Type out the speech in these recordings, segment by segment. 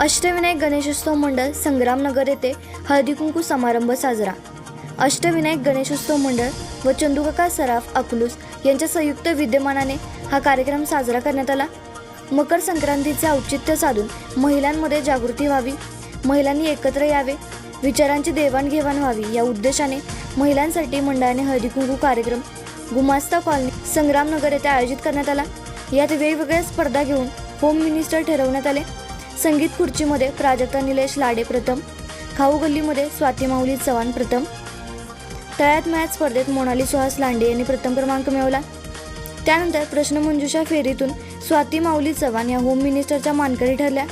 अष्टविनायक गणेशोत्सव मंडळ संग्रामनगर येथे हळदीकुंकू समारंभ साजरा. अष्टविनायक गणेशोत्सव मंडळ व चंदुकाका सराफ अकलूस यांच्या संयुक्त विद्यमानाने हा कार्यक्रम साजरा करण्यात आला. मकर संक्रांतीचे औचित्य साधून महिलांमध्ये जागृती व्हावी महिलांनी एकत्र यावे विचारांची देवाणघेवाण व्हावी या उद्देशाने महिलांसाठी मंडळाने हळदीकुंकू कार्यक्रम गुमास्ता कॉलनी संग्रामनगर येथे आयोजित करण्यात आला. यात वेगवेगळ्या स्पर्धा घेऊन होम मिनिस्टर ठरवण्यात आले. संगीत खुर्चीमध्ये प्राजक्ता निलेश लाडे प्रथम खाऊ गल्लीमध्ये स्वाती माऊली चव्हाण प्रथम तळ्यात मॅच स्पर्धेत मोनाली सुहास लांडे यांनी प्रथम क्रमांक मिळवला. त्यानंतर प्रश्नमंजुषा फेरीतून स्वाती माऊली चव्हाण या होम मिनिस्टरच्या मानकरी ठरल्या.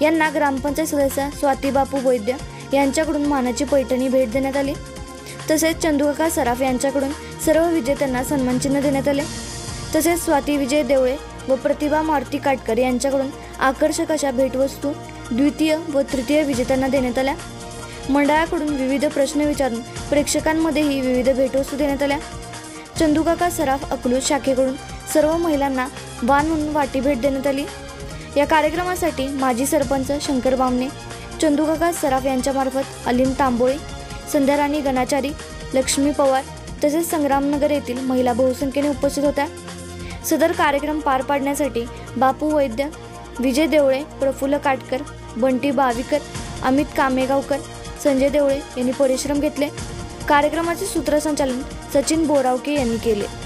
यांना ग्रामपंचायत सदस्य स्वाती बापू वैद्य यांच्याकडून मानाची पैठणी भेट देण्यात आली. तसेच चंदुकाका सराफ यांच्याकडून सर्व विजेत्यांना सन्मानचिन्ह देण्यात आले. तसेच स्वाती विजय देवळे व प्रतिभा मारुती काटकर यांच्याकडून आकर्षक अशा भेटवस्तू द्वितीय व तृतीय विजेत्यांना देण्यात आल्या. मंडळाकडून विविध प्रश्न विचारून प्रेक्षकांमध्येही विविध भेटवस्तू देण्यात आल्या. चंदुकाका सराफ अकलूज शाखेकडून सर्व महिलांना वाण म्हणून वाटी भेट देण्यात आली. या कार्यक्रमासाठी माजी सरपंच शंकर बामणे चंदुकाका सराफ यांच्यामार्फत अलीम तांबोळे संध्याराणी गणाचारी लक्ष्मी पवार तसेच संग्रामनगर येथील महिला बहुसंख्येने उपस्थित होत्या. सदर कार्यक्रम पार पाडण्यासाठी बापू वैद्य विजय देवळे प्रफुल्ल काटकर बंटी बाविकर अमित कामेगावकर संजय देवळे यांनी परिश्रम घेतले. कार्यक्रमाचे सूत्रसंचालन सचिन बोरावके यांनी केले.